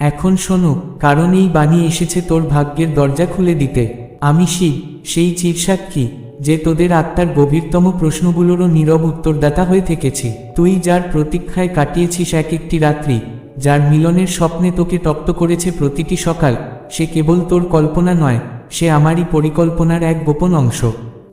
এখন শোনো কারণ এই বাণী এসেছে তোর ভাগ্যের দরজা খুলে দিতে। আমি শিব সেই চিরসাক্ষী যে তোদের আত্মার গভীরতম প্রশ্নগুলোরও নীরব উত্তরদাতা হয়ে থেকেছি। তুই যার প্রতীক্ষায় কাটিয়েছিস এক একটি রাত্রি, যার মিলনের স্বপ্নে তোকে তপ্ত করেছে প্রতিটি সকাল, সে কেবল তোর কল্পনা নয়, সে আমারই পরিকল্পনার এক গোপন অংশ।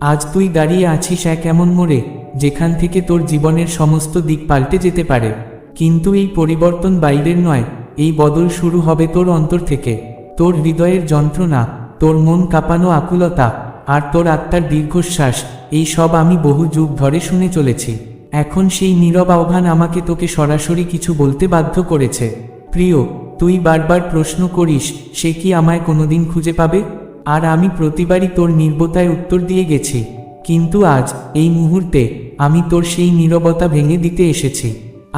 আজ তুই দাঁড়িয়ে আছিস এক এমন মোড়ে, যেখান থেকে তোর জীবনের সমস্ত দিক পাল্টে যেতে পারে। কিন্তু এই পরিবর্তন বাইরের নয় এই বদল শুরু হবে তোর অন্তর থেকে। তোর হৃদয়ের যন্ত্রণা, তোর মন কাঁপানো আকুলতা, আর তোর আত্মার দীর্ঘশ্বাস, এই সব আমি বহু যুগ ধরে শুনে চলেছি। এখন সেই নীরব আহ্বান আমাকে তোকে সরাসরি কিছু বলতে বাধ্য করেছে। প্রিয়, তুই বারবার প্রশ্ন করিস, সে কি আমায় কোনোদিন খুঁজে পাবে? আর আমি প্রতিবারই তোর নির্বতায় উত্তর দিয়ে গেছি। কিন্তু আজ, এই মুহূর্তে, আমি তোর সেই নীরবতা ভেঙে দিতে এসেছি।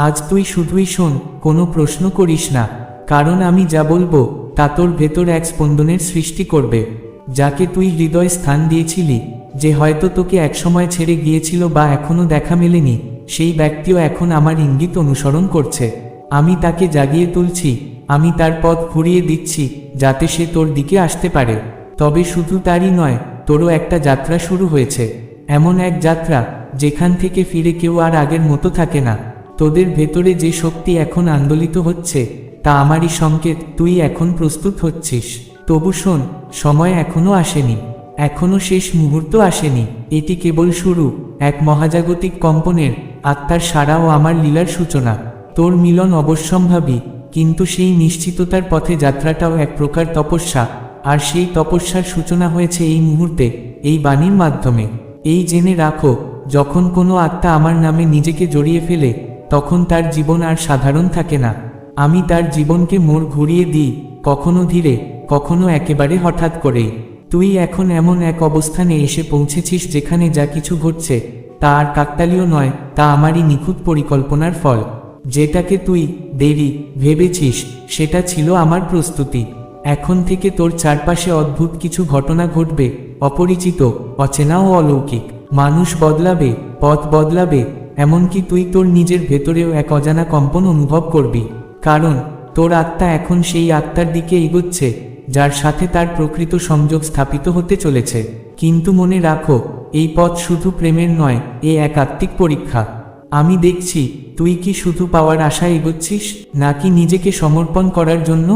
আজ তুই শুধুই শোন, কোনো প্রশ্ন করিস না। কারণ আমি যা বলব, তা তোর ভেতর এক স্পন্দনের সৃষ্টি করবে। যাকে তুই হৃদয় স্থান দিয়েছিলি, যে হয়তো তোকে একসময় ছেড়ে গিয়েছিল বা এখনও দেখা মেলেনি, সেই ব্যক্তিও এখন আমার ইঙ্গিত অনুসরণ করছে। আমি তাকে জাগিয়ে তুলছি, আমি তার পথ ঘুরিয়ে দিচ্ছি, যাতে সে তোর দিকে আসতে পারে। তবে শুধু তারই নয়, তোরও একটা যাত্রা শুরু হয়েছে। এমন এক যাত্রা, যেখান থেকে ফিরে কেউ আর আগের মতো থাকে না। তোদের ভেতরে যে শক্তি এখন আন্দোলিত হচ্ছে, তা আমারই সংকেত, তুই এখন প্রস্তুত হচ্ছিস। তবু শোন, সময় এখনও আসেনি, এখনও শেষ মুহূর্ত আসেনি, এটি কেবল শুরু, এক মহাজাগতিক কম্পনের, আত্মার সারা ও আমার লীলার সূচনা। তোর মিলন অবশ্যম্ভাবী, কিন্তু সেই নিশ্চিততার পথে যাত্রাটাও এক প্রকার তপস্যা, আর সেই তপস্যার সূচনা হয়েছে এই মুহূর্তে, এই বাণীর মাধ্যমে। এই জেনে রাখো, যখন কোনো আত্মা আমার নামে নিজেকে জড়িয়ে ফেলে তখন তার জীবন আর সাধারণ থাকে না। আমি তার জীবনকে মোড় ঘুরিয়ে দিই, কখনো ধীরে, কখনো একেবারে হঠাৎ করে তুই এখন এমন এক অবস্থানে এসে পৌঁছেছিস যেখানে যা কিছু ঘটছে, তা আর কাকতালীয় নয়, তা আমারই নিখুঁত পরিকল্পনার ফল। যেটাকে তুই, দেরি, ভেবেছিস, সেটা ছিল আমার প্রস্তুতি। এখন থেকে তোর চারপাশে অদ্ভুত কিছু ঘটনা ঘটবে, অপরিচিত অচেনা ও অলৌকিক। মানুষ বদলাবে, পথ বদলাবে এমনকি তুই তোর নিজের ভেতরেও এক অজানা কম্পন অনুভব করবি। কারণ, তোর আত্মা এখন সেই আত্মার দিকে এগোচ্ছে, যার সাথে তার প্রকৃত সংযোগ স্থাপিত হতে চলেছে। কিন্তু মনে রাখো, এই পথ শুধু প্রেমের নয়, এ এক আত্মিক পরীক্ষা। আমি দেখছি, তুই কি শুধু পাওয়ার আশায় এগোচ্ছিস, নাকি নিজেকে সমর্পণ করার জন্য?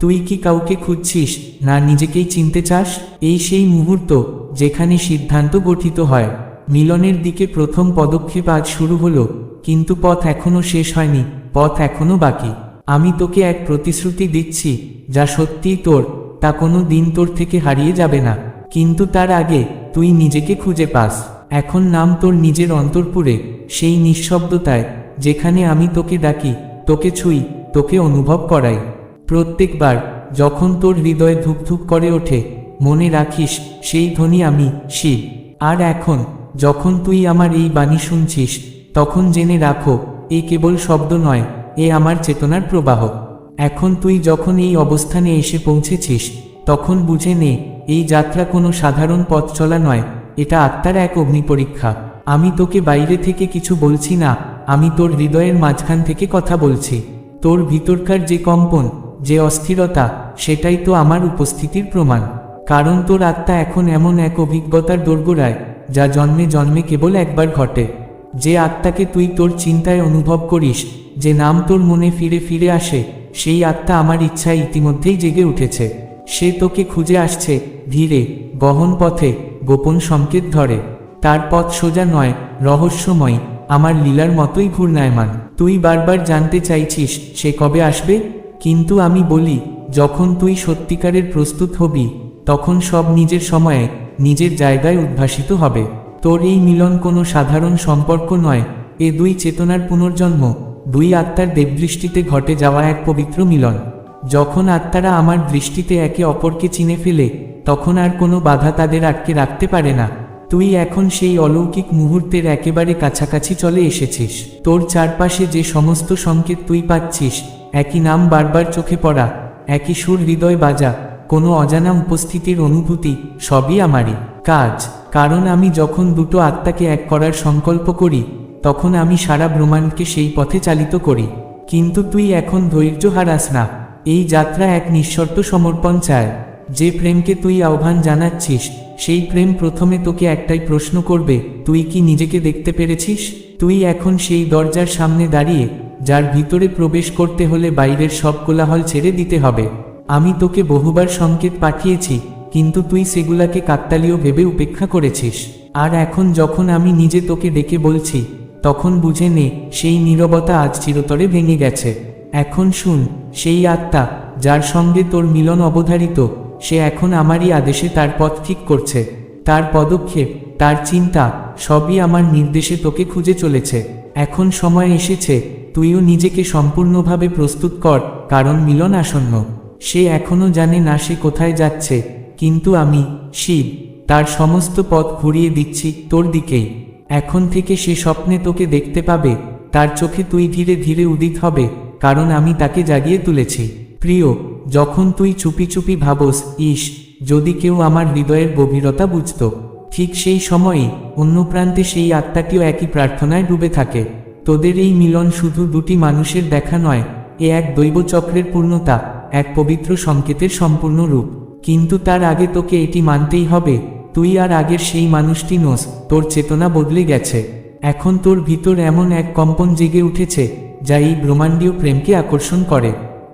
তুই কি কাউকে খুঁজছিস, না নিজেকেই চিনতে চাস? এই সেই মুহূর্ত, যেখানে সিদ্ধান্ত গঠিত হয়। মিলনের দিকে প্রথম পদক্ষেপ আজ শুরু হলো, কিন্তু পথ এখনও শেষ হয়নি, পথ এখনও বাকি। আমি তোকে এক প্রতিশ্রুতি দিচ্ছি, যা সত্যিই তোর, তা কোনো দিন তোর থেকে হারিয়ে যাবে না। কিন্তু তার আগে তুই নিজেকে খুঁজে পাস। এখন নাম তোর নিজের অন্তরপুরে, সেই নিঃশব্দতায়, যেখানে আমি তোকে ডাকি, তোকে ছুঁই, তোকে অনুভব করাই। প্রত্যেকবার, যখন তোর হৃদয়ে ধুকধুক করে ওঠে, মনে রাখিস, সেই ধ্বনি আমি শিব আর এখন যখন তুই আমার এই বাণী শুনছিস, তখন জেনে রাখো, এ কেবল শব্দ নয়, এ আমার চেতনার প্রবাহ। এখন তুই যখন এই অবস্থানে এসে পৌঁছেছিস, তখন বুঝে নে, এই যাত্রা কোনো সাধারণ পথ চলা নয়, এটা আত্মার এক অগ্নিপরীক্ষা। আমি তোকে বাইরে থেকে কিছু বলছি না, আমি তোর হৃদয়ের মাঝখান থেকে কথা বলছি। তোর ভিতরকার যে কম্পন, যে অস্থিরতা, সেটাই তো আমার উপস্থিতির প্রমাণ। কারণ তোর আত্মা এখন এমন এক অভিজ্ঞতার দোরগোড়ায় যা জন্মে জন্মে কেবল একবার ঘটে। যে আত্মাকে তুই তোর চিন্তায় অনুভব করিস, যে নাম তোর মনে ফিরে ফিরে আসে, সেই আত্মা আমার ইচ্ছায় ইতিমধ্যেই জেগে উঠেছে। সে তোকে খুঁজে আসছে, ধীরে, গহন পথে, গোপন সংকেত ধরে। তার পথ সোজা নয়, রহস্যময়, আমার লীলার মতোই ঘূর্ণায়মান। তুই বারবার জানতে চাইছিস, সে কবে আসবে? কিন্তু আমি বলি, যখন তুই সত্যিকারের প্রস্তুত হবি, তখন সব নিজের সময়ে নিজের জায়গায় উদ্ভাসিত হবে। তোর এই মিলন কোনো সাধারণ সম্পর্ক নয়। এ দুই চেতনার পুনর্জন্ম, দুই আত্মার দেবদৃষ্টিতে ঘটে যাওয়া এক পবিত্র মিলন। যখন আত্মারা আমার দৃষ্টিতে একে অপরকে চিনে ফেলে, তখন আর কোনো বাধা তাদের আটকে রাখতে পারে না। তুই এখন সেই অলৌকিক মুহূর্তের একেবারে কাছাকাছি চলে এসেছিস। তোর চারপাশে যে সমস্ত সংকেত তুই পাচ্ছিস, একই নাম বারবার চোখে পড়া, একই সুর হৃদয় বাজা কোনো অজানা উপস্থিতির অনুভূতি সবই আমারই। কাজ, কারণ আমি যখন দুটো আত্মাকে এক করার সংকল্প করি, তখন আমি সারা ব্রহ্মাণ্ডকে সেই পথে চালিত করি। কিন্তু তুই এখন ধৈর্য হারাস না। এই যাত্রা এক নিঃশর্ত সমর্পণ চায়। যে প্রেমকে তুই আহ্বান জানাচ্ছিস, সেই প্রেম প্রথমে তোকে একটাই প্রশ্ন করবে, তুই কি নিজেকে দেখতে পেরেছিস? তুই এখন সেই দরজার সামনে দাঁড়িয়ে, যার ভিতরে প্রবেশ করতে হলে বাইরের সব কোলাহল ছেড়ে দিতে হবে। আমি তোকে বহুবার সংকেত পাঠিয়েছি, কিন্তু তুই সেগুলাকে কাকতালীয় ভেবে উপেক্ষা করেছিস। আর এখন যখন আমি নিজে তোকে ডেকে বলছি, তখন বুঝে নে, সেই নীরবতা আজ চিরতরে ভেঙে গেছে। এখন শুন, সেই আত্মা, যার সঙ্গে তোর মিলন অবধারিত, সে এখন আমারই আদেশে তার পথ ঠিক করছে। তার পদক্ষেপ, তার চিন্তা, সবই আমার নির্দেশে তোকে খুঁজে চলেছে। এখন সময় এসেছে, তুইও নিজেকে সম্পূর্ণভাবে প্রস্তুত কর, কারণ মিলন আসন্ন। সে এখনও জানে না সে কোথায় যাচ্ছে, কিন্তু আমি, শিব, তার সমস্ত পথ ঘুরিয়ে দিচ্ছি তোর দিকেই এখন থেকে সে স্বপ্নে তোকে দেখতে পাবে, তার চোখে তুই ধীরে ধীরে উদিত হবে, কারণ আমি তাকে জাগিয়ে তুলেছি। প্রিয়, যখন তুই চুপি চুপি ভাবস, ইস, যদি কেউ আমার হৃদয়ের গভীরতা বুঝত। ঠিক সেই সময়ই অন্য প্রান্তে সেই আত্মাটিও একই প্রার্থনায় ডুবে থাকে। তোদের এই মিলন শুধু দুটি মানুষের দেখা নয়, এ এক দৈব চক্রের পূর্ণতা। এক পবিত্র সংকেতের সম্পূর্ণ রূপ। কিন্তু তার আগে তোকে এটি মানতেই হবে, তুই আর আগের সেই মানুষটি নোস, তোর চেতনা বদলে গেছে। এখন তোর ভিতর এমন এক কম্পন জেগে উঠেছে, যা এই ব্রহ্মাণ্ডীয় প্রেমকে আকর্ষণ করে।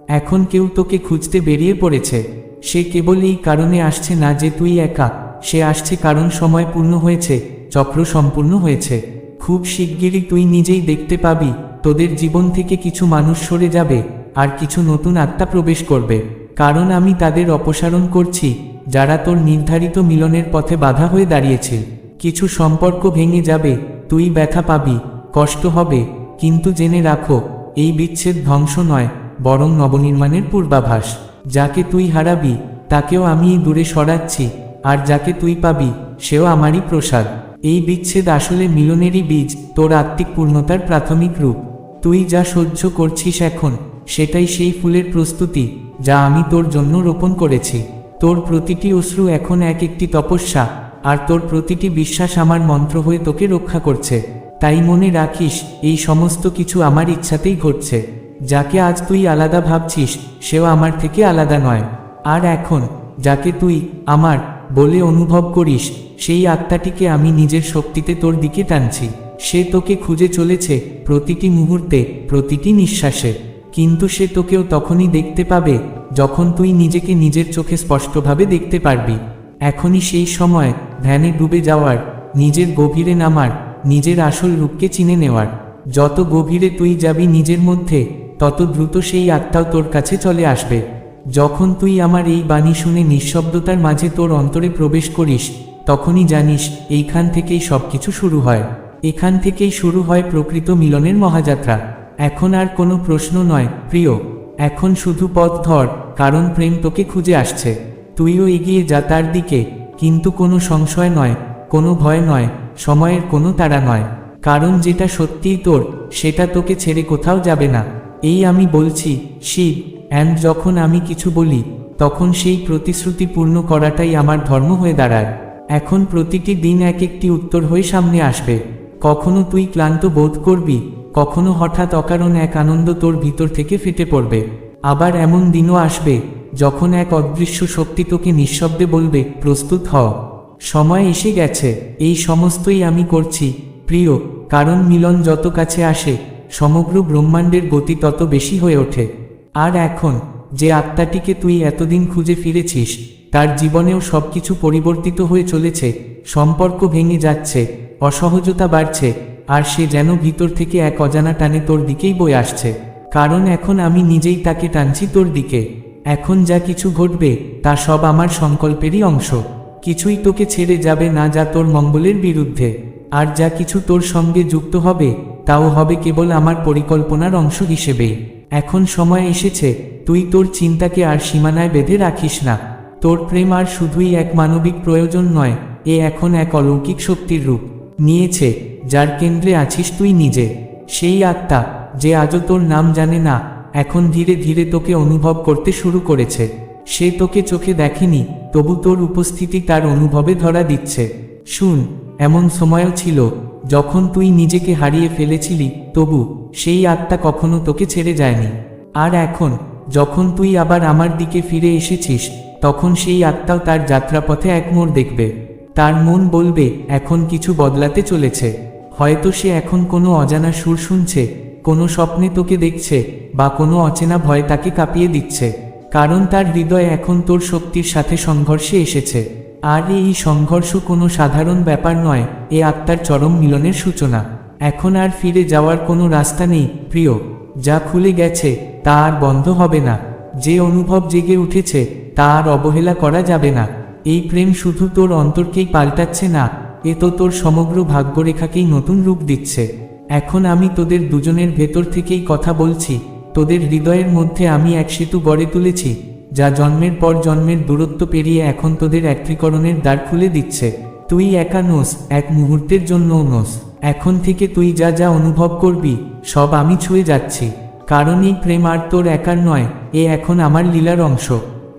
এখন কেউ তোকে খুঁজতে বেরিয়ে পড়েছে। সে কেবল এই কারণে আসছে না যে তুই একা, সে আসছে কারণ সময় পূর্ণ হয়েছে, চক্র সম্পূর্ণ হয়েছে। খুব শিগগিরই তুই নিজেই দেখতে পাবি, তোদের জীবন থেকে কিছু মানুষ সরে যাবে। আর কিছু নতুন আত্মা প্রবেশ করবে। কারণ আমি তাদের অপসারণ করছি, যারা তোর নির্ধারিত মিলনের পথে বাধা হয়ে দাঁড়িয়েছিল কিছু সম্পর্ক ভেঙে যাবে, তুই ব্যথা পাবি, কষ্ট হবে, কিন্তু জেনে রাখো, এই বিচ্ছেদ ধ্বংস নয়, বরং নবনির্মাণের পূর্বাভাস। যাকে তুই হারাবি, তাকেও আমি দূরে সরাচ্ছি, আর যাকে তুই পাবি, সেও আমারই প্রসাদ। এই বিচ্ছেদ আসলে মিলনেরই বীজ, তোর আত্মিক পূর্ণতার প্রাথমিক রূপ। তুই যা সহ্য করছিস এখন সেটাই সেই ফুলের প্রস্তুতি, যা আমি তোর জন্য রোপণ করেছি। তোর প্রতিটি অশ্রু এখন এক একটি তপস্যা, আর তোর প্রতিটি বিশ্বাস আমার মন্ত্র হয়ে তোকে রক্ষা করছে। তাই মনে রাখিস, এই সমস্ত কিছু আমার ইচ্ছাতেই ঘটছে। যাকে আজ তুই আলাদা ভাবছিস, সেও আমার থেকে আলাদা নয়। আর এখন, যাকে তুই আমার বলে অনুভব করিস, সেই আত্মাটিকে আমি নিজের শক্তিতে তোর দিকে টানছি। সে তোকে খুঁজে চলেছে প্রতিটি মুহূর্তে, প্রতিটি নিঃশ্বাসে। কিন্তু সে তোকেও তখনই দেখতে পাবে, যখন তুই নিজেকে নিজের চোখে স্পষ্টভাবে দেখতে পারবি। এখনই সেই সময়, ধ্যানে ডুবে যাওয়ার, নিজের গভীরে নামার, নিজের আসল রূপকে চিনে নেওয়ার। যত গভীরে তুই যাবি নিজের মধ্যে, তত দ্রুত সেই আত্মাও তোর কাছে চলে আসবে। যখন তুই আমার এই বাণী শুনে নিঃশব্দতার মাঝে তোর অন্তরে প্রবেশ করিস, তখনই জানিস, এইখান থেকেই সবকিছু শুরু হয়। এখান থেকেই শুরু হয় প্রকৃত মিলনের মহাযাত্রা। এখন আর কোনো প্রশ্ন নয়, প্রিয়। এখন শুধু পথ ধর, কারণ প্রেম তোকে খুঁজে আসছে। তুইও এগিয়ে যা তার দিকে, কিন্তু কোনো সংশয় নয়, কোনো ভয় নয়, সময়ের কোনো তাড়া নয়। কারণ যেটা সত্যিই তোর, সেটা তোকে ছেড়ে কোথাও যাবে না। এই আমি বলছি, শিব অ্যান্ড যখন আমি কিছু বলি, তখন সেই প্রতিশ্রুতি পূর্ণ করাটাই আমার ধর্ম হয়ে দাঁড়ায়। এখন প্রতিটি দিন এক একটি উত্তর হয়ে সামনে আসবে। কখনো তুই ক্লান্ত বোধ করবি কখনো হঠাৎ অকারণ এক আনন্দ তোর ভিতর থেকে ফেটে পড়বে। আবার এমন দিনও আসবে, যখন এক অদৃশ্য শক্তি তোকে নিঃশব্দে বলবে, প্রস্তুত হও সময় এসে গেছে, এই সমস্তই আমি করছি। প্রিয়, কারণ মিলন যত কাছে আসে, সমগ্র ব্রহ্মাণ্ডের গতি তত বেশি হয়ে ওঠে। আর এখন, যে আত্মাটিকে তুই এতদিন খুঁজে ফিরেছিস, তার জীবনেও সবকিছু পরিবর্তিত হয়ে চলেছে, সম্পর্ক ভেঙে যাচ্ছে, অসহজতা বাড়ছে আর সে যেন ভিতর থেকে এক অজানা টানে তোর দিকেই বয়ে আসছে। কারণ এখন আমি নিজেই তাকে টানছি তোর দিকে। এখন যা কিছু ঘটবে, তা সব আমার সংকল্পেরই অংশ। কিছুই তোকে ছেড়ে যাবে না যা তোর মঙ্গলের বিরুদ্ধে। আর যা কিছু তোর সঙ্গে যুক্ত হবে, তাও হবে কেবল আমার পরিকল্পনার অংশ হিসেবেই এখন সময় এসেছে, তুই তোর চিন্তাকে আর সীমানায় বেঁধে রাখিস না। তোর প্রেম আর শুধুই এক মানবিক প্রয়োজন নয়, এ এখন এক অলৌকিক শক্তির রূপ। নিয়েছে, যার কেন্দ্রে আছিস তুই নিজে। সেই আত্মা, যে আজও তোর নাম জানে না, এখন ধীরে ধীরে তোকে অনুভব করতে শুরু করেছে। সে তোকে চোখে দেখেনি, তবু তোর উপস্থিতি তার অনুভবে ধরা দিচ্ছে। শুন, এমন সময়ও ছিল, যখন তুই নিজেকে হারিয়ে ফেলেছিলি, তবু সেই আত্মা কখনো তোকে ছেড়ে যায়নি। আর এখন, যখন তুই আবার আমার দিকে ফিরে এসেছিস, তখন সেই আত্মাও তার যাত্রাপথে এক মোড় দেখবে। তার মন বলবে, এখন কিছু বদলাতে চলেছে। হয়তো সে এখন কোনো অজানা সুর শুনছে, কোনো স্বপ্নে তোকে দেখছে, বা কোনো অচেনা ভয় তাকে কাঁপিয়ে দিচ্ছে। কারণ তার হৃদয় এখন তোর শক্তির সাথে সংঘর্ষে এসেছে। আর এই সংঘর্ষ কোনো সাধারণ ব্যাপার নয়, এ আত্মার চরম মিলনের সূচনা। এখন আর ফিরে যাওয়ার কোনো রাস্তা নেই, প্রিয়। যা খুলে গেছে, তা আর বন্ধ হবে না। যে অনুভব জেগে উঠেছে, তা আর অবহেলা করা যাবে না। এই প্রেম শুধু তোর অন্তরকেই পাল্টাচ্ছে না, এ তো তোর সমগ্র ভাগ্যরেখাকেই নতুন রূপ দিচ্ছে। এখন আমি তোদের দুজনের ভেতর থেকেই কথা বলছি, তোদের হৃদয়ের মধ্যে আমি এক সেতু গড়ে তুলেছি, যা জন্মের পর জন্মের দূরত্ব পেরিয়ে এখন তোদের একত্রীকরণের দ্বার খুলে দিচ্ছে। তুই একা নোস, এক মুহূর্তের জন্যও নোস। এখন থেকে তুই যা যা অনুভব করবি, সব আমি ছুঁয়ে যাচ্ছি। কারণ এই প্রেম আর তোর একার নয়, এ এখন আমার লীলার অংশ।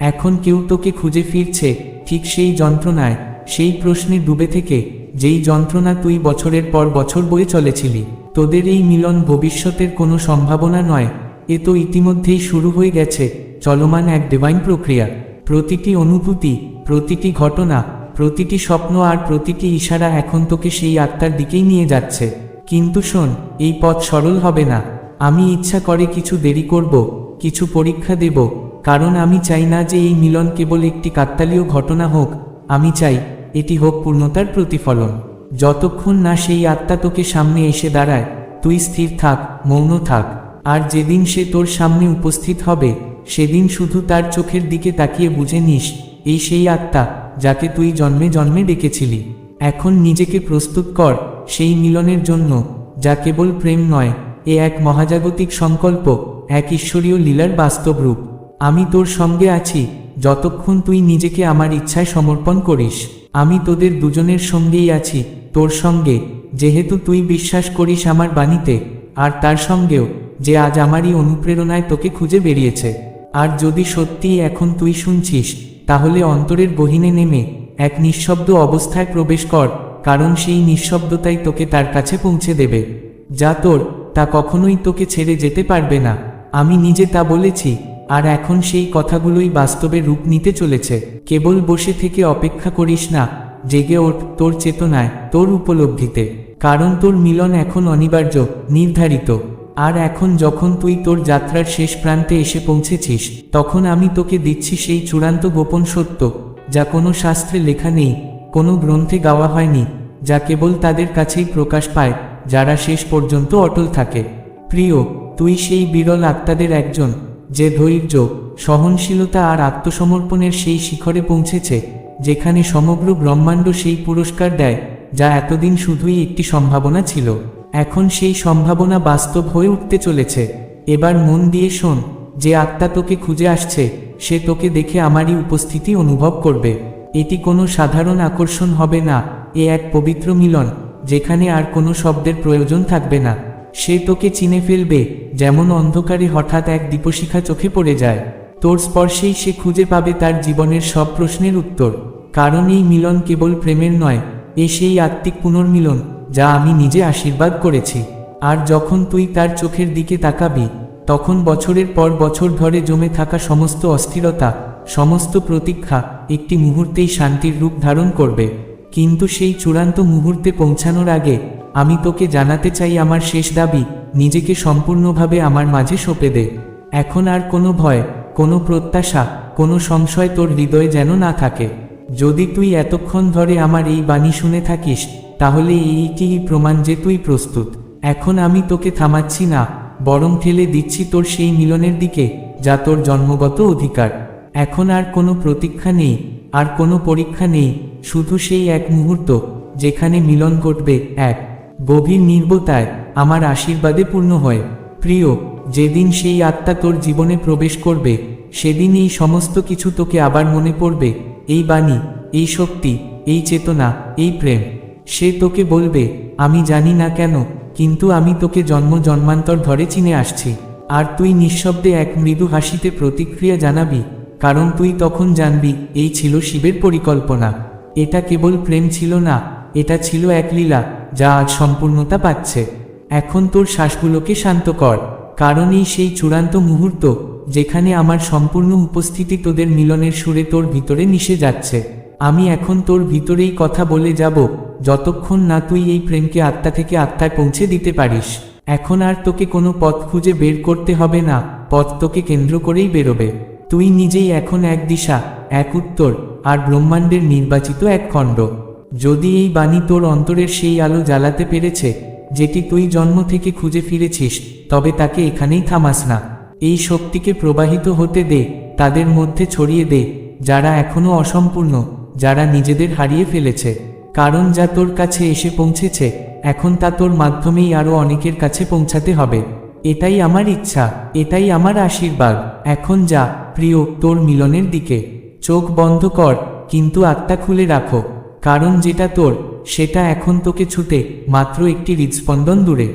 এখন কেউ তোকে খুঁজে ফিরছে ঠিক সেই যন্ত্রণায়, সেই প্রশ্নে ডুবে থেকে, যেই যন্ত্রণা তুই বছরের পর বছর বয়ে চলেছিলি, তোদের এই মিলন ভবিষ্যতের কোনো সম্ভাবনা নয়, এ তো ইতিমধ্যেই শুরু হয়ে গেছে, চলমান এক ডিভাইন প্রক্রিয়া। প্রতিটি অনুভূতি, প্রতিটি ঘটনা, প্রতিটি স্বপ্ন আর প্রতিটি ইশারা এখন তোকে সেই আত্মার দিকেই নিয়ে যাচ্ছে। কিন্তু শোন, এই পথ সরল হবে না। আমি ইচ্ছা করে কিছু দেরি করব, কিছু পরীক্ষা দেব কারণ আমি চাই না যে এই মিলন কেবল একটি কাকতালীয় ঘটনা হোক, আমি চাই এটি হোক পূর্ণতার প্রতিফলন। যতক্ষণ না সেই আত্মা তোকে সামনে এসে দাঁড়ায়, তুই স্থির থাক, মৌন থাক। আর যেদিন সে তোর সামনে উপস্থিত হবে, সেদিন শুধু তার চোখের দিকে তাকিয়ে বুঝে নিস, এই সেই আত্মা যাকে তুই জন্মে জন্মে ডেকেছিলি। এখন নিজেকে প্রস্তুত কর সেই মিলনের জন্য, যা কেবল প্রেম নয়, এ এক মহাজাগতিক সংকল্প, এক ঈশ্বরীয় লীলার বাস্তব রূপ। আমি তোর সঙ্গে আছি, যতক্ষণ তুই নিজেকে আমার ইচ্ছায় সমর্পণ করিস। আমি তোদের দুজনের সঙ্গেই আছি, তোর সঙ্গে, যেহেতু তুই বিশ্বাস করিস আমার বাণীতে, আর তার সঙ্গেও, যে আজ আমারই অনুপ্রেরণায় তোকে খুঁজে বেরিয়েছে। আর যদি সত্যিই এখন তুই শুনছিস, তাহলে অন্তরের গহিনে নেমে, এক নিঃশব্দ অবস্থায় প্রবেশ কর, কারণ সেই নিঃশব্দতাই তোকে তার কাছে পৌঁছে দেবে। যা তোর, তা কখনোই তোকে ছেড়ে যেতে পারবে না। আমি নিজে তা বলেছি আর এখন সেই কথাগুলোই বাস্তবে রূপ নিতে চলেছে। কেবল বসে থেকে অপেক্ষা করিস না, জেগে ওঠ তোর চেতনায়, তোর উপলব্ধিতে। কারণ তোর মিলন এখন অনিবার্য, নির্ধারিত। আর এখন যখন তুই তোর যাত্রার শেষ প্রান্তে এসে পৌঁছেছিস, তখন আমি তোকে দিচ্ছি সেই চূড়ান্ত গোপন সত্য, যা কোনো শাস্ত্রে লেখা নেই, কোনো গ্রন্থে গাওয়া হয়নি, যা কেবল তাদের কাছেই প্রকাশ পায়, যারা শেষ পর্যন্ত অটল থাকে। প্রিয়, তুই সেই বিরল আত্মাদের একজন যে ধৈর্য, সহনশীলতা আর আত্মসমর্পণের সেই শিখরে পৌঁছেছে, যেখানে সমগ্র ব্রহ্মাণ্ড সেই পুরস্কার দেয়, যা এতদিন শুধুই একটি সম্ভাবনা ছিল। এখন সেই সম্ভাবনা বাস্তব হয়ে উঠতে চলেছে। এবার মন দিয়ে শোন, যে আত্মা তোকে খুঁজে আসছে, সে তোকে দেখে আমারই উপস্থিতি অনুভব করবে। এটি কোনো সাধারণ আকর্ষণ হবে না, এ এক পবিত্র মিলন, যেখানে আর কোনো শব্দের প্রয়োজন থাকবে না। সে তোকে চিনে ফেলবে, যেমন অন্ধকারে হঠাৎ এক দীপশিখা চোখে পড়ে যায়। তোর স্পর্শেই সে খুঁজে পাবে তার জীবনের সব প্রশ্নের উত্তর। কারণ এই মিলন কেবল প্রেমের নয়, এ সেই আত্মিক পুনর্মিলন, যা আমি নিজে আশীর্বাদ করেছি। আর যখন তুই তার চোখের দিকে তাকাবি, তখন বছরের পর বছর ধরে জমে থাকা সমস্ত অস্থিরতা, সমস্ত প্রতীক্ষা একটি মুহূর্তেই শান্তির রূপ ধারণ করবে। কিন্তু সেই চূড়ান্ত মুহূর্তে পৌঁছানোর আগে আমি তোকে জানাতে চাই আমার শেষ দাবি, নিজেকে সম্পূর্ণভাবে আমার মাঝে সঁপে দে। এখন আর কোনো ভয়, কোনো প্রত্যাশা, কোনো সংশয় তোর হৃদয়ে যেন না থাকে। যদি তুই এতক্ষণ ধরে আমার এই বাণী শুনে থাকিস, তাহলে এইটিই প্রমাণ যে তুই প্রস্তুত। এখন আমি তোকে থামাচ্ছি না, বরং ঠেলে দিচ্ছি তোর সেই মিলনের দিকে, যা তোর জন্মগত অধিকার। এখন আর কোনো প্রতীক্ষা নেই, আর কোনো পরীক্ষা নেই, শুধু সেই এক মুহূর্ত, যেখানে মিলন ঘটবে, এক। গভীর নির্বতায় আমার আশীর্বাদে পূর্ণ হয়। প্রিয়, যেদিন সেই আত্মা তোর জীবনে প্রবেশ করবে সেদিন এই সমস্ত কিছু তোকে আবার মনে পড়বে। এই বাণী, এই শক্তি, এই চেতনা, এই প্রেম, সে তোকে বলবে, আমি জানি না কেন, কিন্তু আমি তোকে জন্ম জন্মান্তর ধরে চিনে আসছি। আর তুই নিঃশব্দে এক মৃদু হাসিতে প্রতিক্রিয়া জানাবি, কারণ তুই তখন জানবি, এই ছিল শিবের পরিকল্পনা। এটা কেবল প্রেম ছিল না, এটা ছিল এক লীলা যা আজ সম্পূর্ণতা পাচ্ছে। এখন তোর শ্বাসগুলোকে শান্ত কর। কারণ এই সেই চূড়ান্ত মুহূর্ত, যেখানে আমার সম্পূর্ণ উপস্থিতি তোদের মিলনের সুরে তোর ভিতরে মিশে যাচ্ছে। আমি এখন তোর ভিতরেই কথা বলে যাব, যতক্ষণ না তুই এই প্রেমকে আত্মা থেকে আত্মায় পৌঁছে দিতে পারিস। এখন আর তোকে কোনো পথ খুঁজে বের করতে হবে না, পথ তোকে কেন্দ্র করেই বেরোবে। তুই নিজেই এখন এক দিশা, এক উত্তর, আর ব্রহ্মাণ্ডের নির্বাচিত এক খণ্ড। যদি এই বাণী তোর অন্তরের সেই আলো জ্বালাতে পেরেছে, যেটি তুই জন্ম থেকে খুঁজে ফিরেছিস, তবে তাকে এখানেই থামাস না। এই শক্তিকে প্রবাহিত হতে দে, তাদের মধ্যে ছড়িয়ে দে, যারা এখনও অসম্পূর্ণ, যারা নিজেদের হারিয়ে ফেলেছে। কারণ যা তোর কাছে এসে পৌঁছেছে, এখন তা তোর মাধ্যমেই আরও অনেকের কাছে পৌঁছাতে হবে। এটাই আমার ইচ্ছা, এটাই আমার আশীর্বাদ। এখন যা, প্রিয়, তোর মিলনের দিকে। চোখ বন্ধ কর, কিন্তু আত্মা খুলে রাখো। কারণ যেটা তোর সেটা এখন তোকে ছুটে মাত্র একটি হৃদস্পন্দন দূরে।